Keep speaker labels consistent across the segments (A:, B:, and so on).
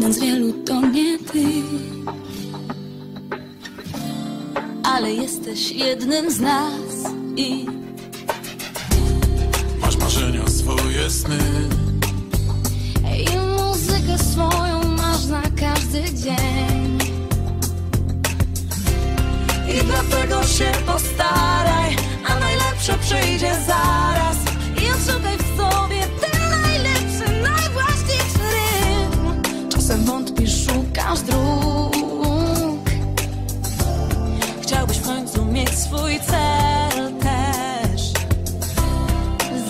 A: jeden z wielu to nie ty. Ale jesteś jednym z nas i
B: Masz marzenia, swoje sny
A: I muzykę swoją masz na każdy dzień I dlatego się postaraj A najlepsze przyjdzie zaraz Chciałbyś w końcu mieć swój cel też.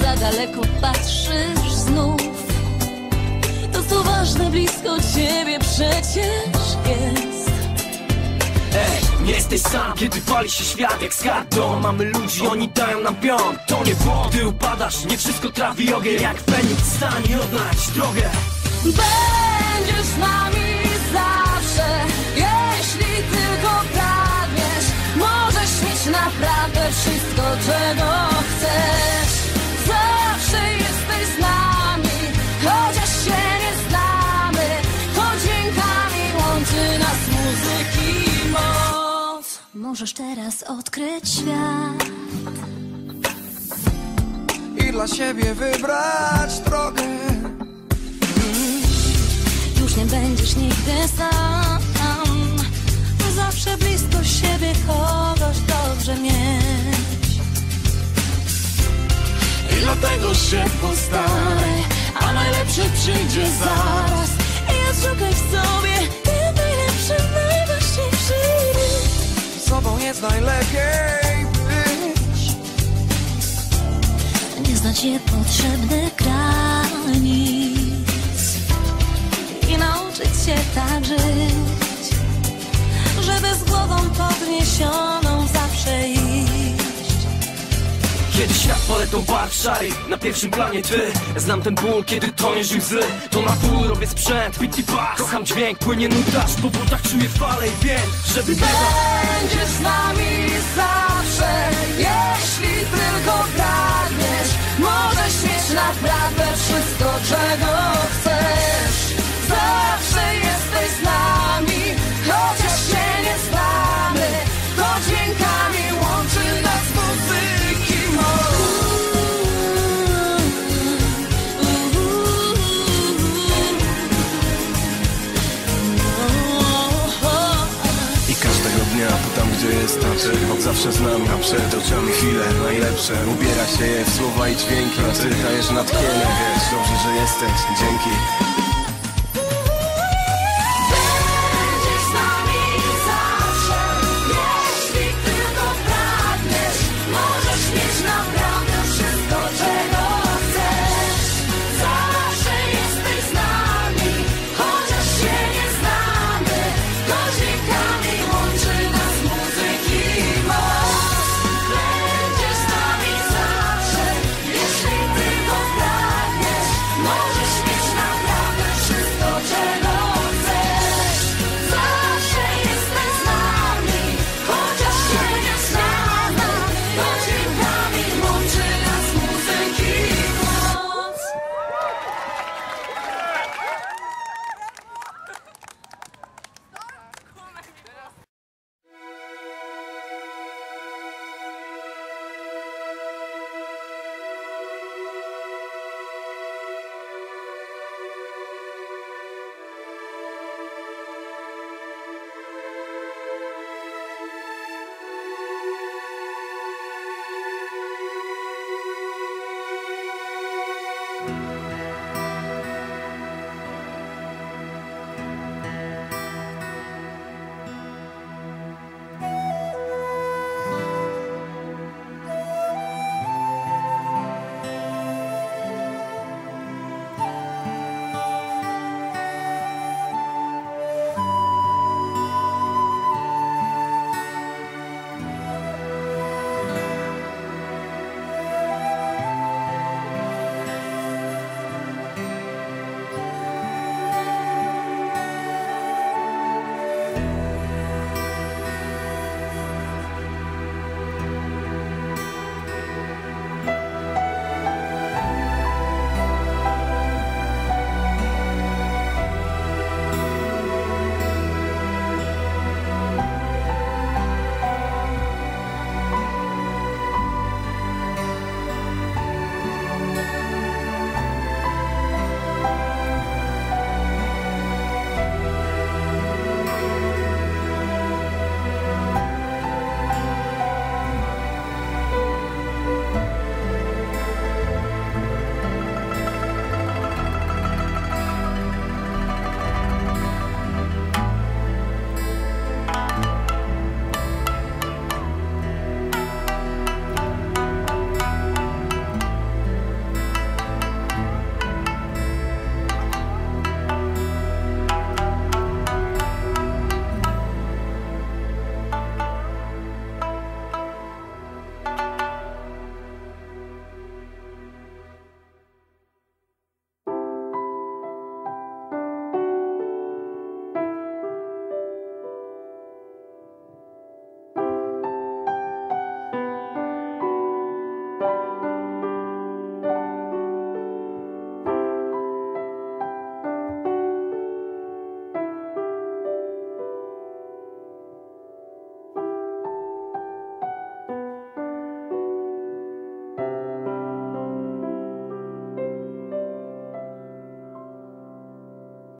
A: Za daleko patrzysz znów. To co ważne blisko ciebie przecież jest.
C: Ej, nie jesteś sam, kiedy pali się świat jak skartą Mamy ludzi, oni dają nam pion To nie błąd, ty upadasz, nie wszystko trafi ogień. Jak Feniks stań i odnajdź drogę
A: Możesz teraz odkryć świat.
D: I dla siebie wybrać drogę.
A: Już nie będziesz nigdy sam. Zawsze blisko siebie kogoś dobrze mieć.
B: I dlatego się postaraj
A: A najlepsze przyjdzie zaraz. I odszukaj w sobie
D: Najlepiej być.
A: Nie znać niepotrzebnych granic I nauczyć się tak żyć Żeby z głową podniesioną
C: Kiedy świat paletą barw szary Na pierwszym planie ty Znam ten ból, kiedy toniesz i łzy To na pół robię sprzęt, beat i bass Kocham dźwięk, płynie nutaż Po butach czuję falę i wiem, że wygrywa
A: Będziesz z nami zawsze Jeśli tylko pragniesz. Możesz mieć naprawdę wszystko, czego
E: tam gdzie jest tam ty Od zawsze z nami, a przed oczami chwile najlepsze Ubiera się je w słowa i dźwięki. A ty dajesz natchnienie, wiesz Dobrze, że jesteś, dzięki